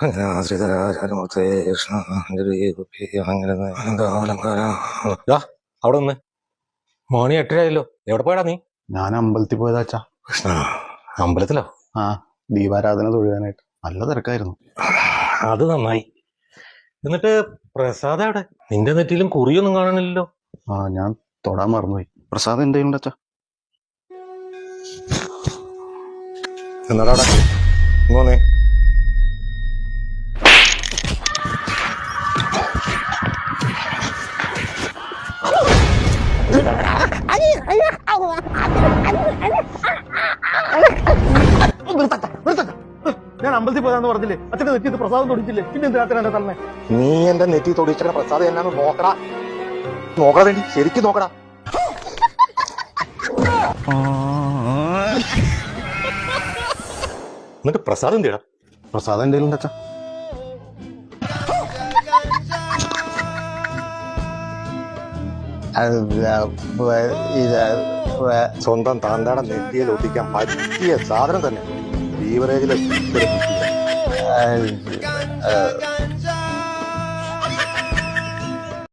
അങ്ങനെ ആശ്രിതരാചാരമൂർത്തേ കൃഷ്ണ അഞ്ജലി കുപ്പി അങ്ങനെ അലങ്കാര അവിടെ നിന്ന്. മോണി എട്ടരയല്ലോ എവിടെ പോയടാ നീ? ഞാൻ അമ്പലത്തിൽ പോയതാച്ചാ കൃഷ്ണ അമ്പലത്തിലോ? ആ ദീപാരാധന തൊഴുകാനായിട്ട് നല്ല തിരക്കായിരുന്നു. അത് നന്നായി. എന്നിട്ട് പ്രസാദ് അവിടെ നിന്റെ നെറ്റിയിലും കുറിയൊന്നും കാണണില്ലല്ലോ ആ ഞാൻ തൊടാൻ മറന്നുപോയി. പ്രസാദം എന്തെങ്കിലും അച്ഛാ? എന്നാടാ ഇങ്ങോന്നേ ഞാൻ അമ്പലത്തിൽ പോയതാന്ന് പറഞ്ഞില്ലേ? അച്ഛന്റെ നെറ്റിയത് പ്രസാദം തൊടിച്ചില്ലേ? പിന്നെ എന്തിനാ എന്റെ തന്നെ നീ എന്റെ നെറ്റി തൊടിച്ച പ്രസാദം എന്നാന്ന് നോക്കടാ. നോക്കടാ വേണ്ടി ശരിക്കും നോക്കടാ. എന്നിട്ട് പ്രസാദം എന്തിടാ? പ്രസാദം എന്തെങ്കിലും അച്ഛാ സ്വന്തം താന്താടം നെറ്റിയിൽ ഒട്ടിക്കാൻ പറ്റിയ സാധനം തന്നെ. ബീവറേജിലെ